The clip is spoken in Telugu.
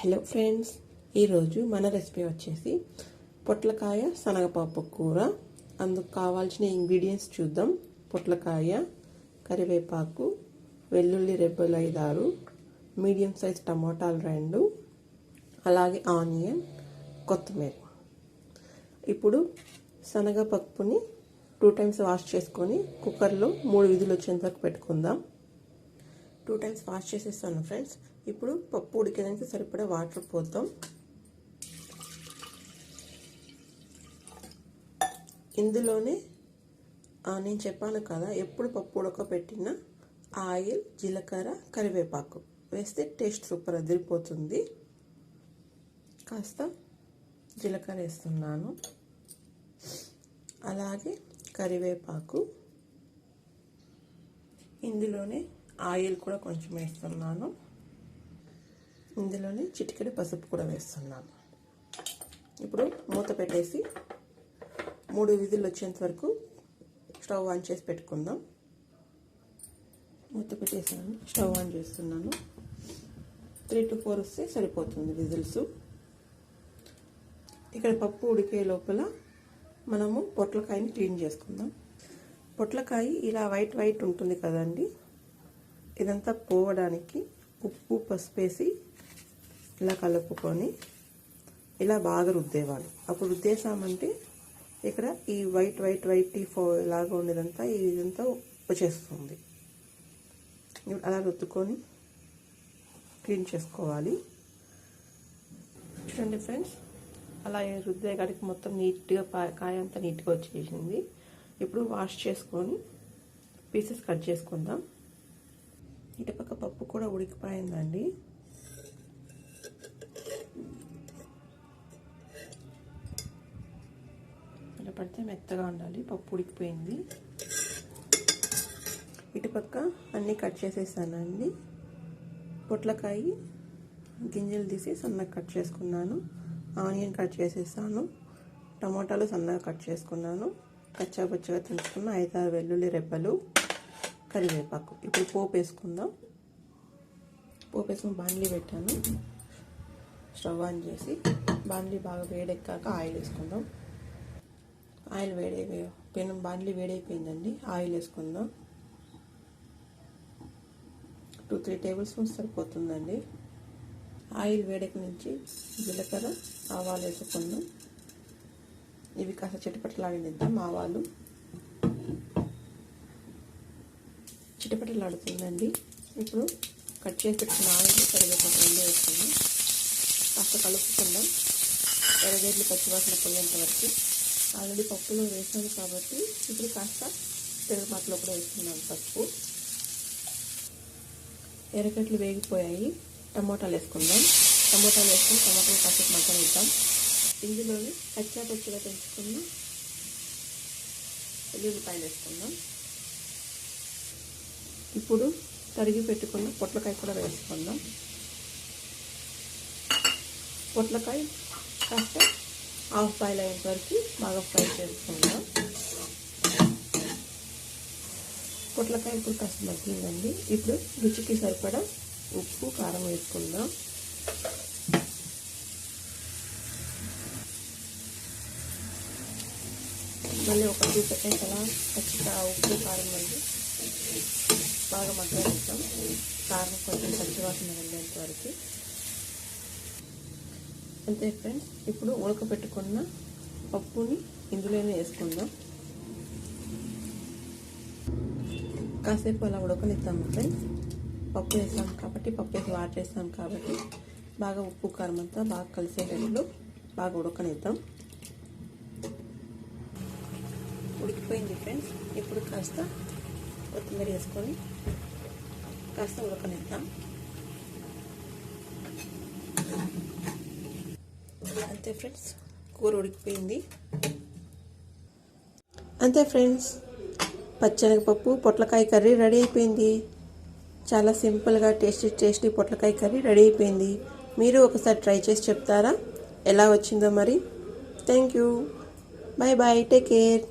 హలో ఫ్రెండ్స్ ఈరోజు మన రెసిపీ వచ్చేసి పొట్లకాయ శనగపప్పు కూర. అందుకు కావాల్సిన ఇంగ్రీడియంట్స్ చూద్దాం. పొట్లకాయ కరివేపాకు వెల్లుల్లి రెబ్బలు ఐదారు మీడియం సైజ్ టమాటాలు రెండు అలాగే ఆనియన్ కొత్తిమీర. ఇప్పుడు శనగపప్పుని టూ టైమ్స్ వాష్ చేసుకొని కుక్కర్లో మూడు విధులు వచ్చేంత వరకు పెట్టుకుందాం. టూ టైమ్స్ వాష్ చేసేస్తాను ఫ్రెండ్స్. ఇప్పుడు పప్పు ఉడికేదానికి సరిపడా వాటర్ పోద్దాం. ఇందులోనే నేను చెప్పాను కదా ఎప్పుడు పప్పు ఉడకబెట్టిన ఆయిల్ జీలకర్ర కరివేపాకు వేస్తే టేస్ట్ సూపర్ అదిరిపోతుంది. కాస్త జీలకర్ర వేస్తున్నాను. అలాగే కరివేపాకు. ఇందులోనే ఆయిల్ కూడా కొంచెం వేస్తున్నాను. ఇందులోనే చిటికెడు పసుపు కూడా వేస్తున్నాను. ఇప్పుడు మూత పెట్టేసి మూడు విధులు వచ్చేంత వరకు స్టవ్ ఆన్ చేసి పెట్టుకుందాం. మూత పెట్టేసాను స్టవ్ ఆన్ చేస్తున్నాను. త్రీ టు ఫోర్ వస్తే సరిపోతుంది విజిల్స్. ఇక్కడ పప్పు ఉడికే లోపల మనము పొట్లకాయని క్లీన్ చేసుకుందాం. పొట్లకాయ ఇలా వైట్ వైట్ ఉంటుంది కదండి ఇదంతా పోవడానికి ఉప్పు పసుపు వేసి ఇలా కలుపుకొని ఇలా బాగా రుద్దేవాలి. అప్పుడు రుద్దేసామంటే ఇక్కడ ఈ వైట్ వైట్ వైట్ టీ ఫో లాగా ఉండేదంతా ఇదంతా వచ్చేస్తుంది అలా రుద్దుకొని క్లీన్ చేసుకోవాలి. చూడండి ఫ్రెండ్స్ అలా రుద్దే కాడికి మొత్తం నీట్గా కాయ అంతా నీట్గా వచ్చేసింది. ఇప్పుడు వాష్ చేసుకొని పీసెస్ కట్ చేసుకుందాం. ఇటుపక్క పప్పు కూడా ఉడికిపోయిందండి. ఇలా పడితే మెత్తగా ఉండాలి పప్పు ఉడికిపోయింది. ఇటుపక్క అన్నీ కట్ చేసేసానండి. పొట్లకాయ గింజలు తీసి సన్నగా కట్ చేసుకున్నాను. ఆనియన్ కట్ చేసేసాను. టమాటాలు సన్నగా కట్ చేసుకున్నాను. కచ్చాపచ్చగా తుంచుకున్న ఐదారు వెల్లుల్లి రెబ్బలు. కరివేపాకు. ఇప్పుడు పోపు వేసుకుందాం. పోపు వేసుకుని బాండ్లీ పెట్టాను. స్టవ్ ఆన్ చేసి బాండ్లీ బాగా వేడెక్కాక ఆయిల్ వేసుకుందాం. ఆయిల్ వేడైపోయి పెనం బాండ్లీ వేడైపోయిందండి. ఆయిల్ వేసుకుందాం. టూ త్రీ టేబుల్ స్పూన్స్ సరిపోతుందండి. ఆయిల్ వేడక నుంచి జీలకర్ర ఆవాలు వేసుకుందాం. ఇవి కాస్త చిటపటలాడినిద్దాం ఆవాలు. చిటపటలాడుతుందండి. ఇప్పుడు కట్ చేసి పెట్టుకున్న ఆయిల్ కరివేపాకు రెండు వేసుకుందాం కాస్త కలుపుకుందాం. ఎరగేట్లు పచ్చివాసన పోయేంత వరకు. ఆల్రెడీ పప్పులో వేసాను కాబట్టి ఇప్పుడు కాస్త పెరుగుమాటలో కూడా వేస్తున్నాను పసుపు ఎర్రగడ్డలు వేగిపోయాయి. టమోటాలు వేసుకుందాం. టమోటాలు వేసుకుని టమాటాలు కాసేపు మగ్గనిద్దాం. ఇందులోనే కచ్చా పచ్చిగా పెంచుకున్న ఎల్లుల్లిపాయలు వేసుకుందాం. ఇప్పుడు తరిగి పెట్టుకున్న పొట్లకాయ కూడా వేసుకుందాం. పొట్లకాయ కాస్త హాఫ్ బాయిల్ అయ్యేంత వరకు బాగా ఫ్రై చేసుకుందాం. పొట్లకాయ ఇప్పుడు కాస్త మగ్గిందండి. ఇప్పుడు రుచికి సరిపడా ఉప్పు కారం వేసుకుందాం. మళ్ళీ ఒక టూ సెకండ్స్ అలా ఉప్పు కారం మళ్ళీ బాగా మగ్గనిస్తాం కారం కొంచెం పచ్చివాసన వెళ్ళేంత వరకు. అంతే ఫ్రెండ్స్ ఇప్పుడు ఉడకబెట్టుకున్న పప్పుని ఇందులోనే వేసుకుందాం. కాసేపు అలా ఉడకనిద్దాం ఫ్రెండ్స్ పప్పు వేసాం కాబట్టి పప్పు వేసి వాటర్ వేసాం కాబట్టి బాగా ఉప్పు కారం అంతా బాగా కలిసేటట్లు బాగా ఉడకనిద్దాం. ఉడికిపోయింది ఫ్రెండ్స్ ఇప్పుడు కాస్త కొత్తిమీర వేసుకొని కాస్త ఉడకనిద్దాం. అంతే ఫ్రెండ్స్ కూర ఉడికిపోయింది. అంతే ఫ్రెండ్స్ పచ్చనగపప్పు పొట్లకాయ కర్రీ రెడీ అయిపోయింది. చాలా సింపుల్గా టేస్టీ టేస్టీ పొట్లకాయ కర్రీ రెడీ అయిపోయింది. మీరు ఒకసారి ట్రై చేసి చెప్తారా? ఎలా వచ్చిందో మరి? Thank you. Bye bye take care.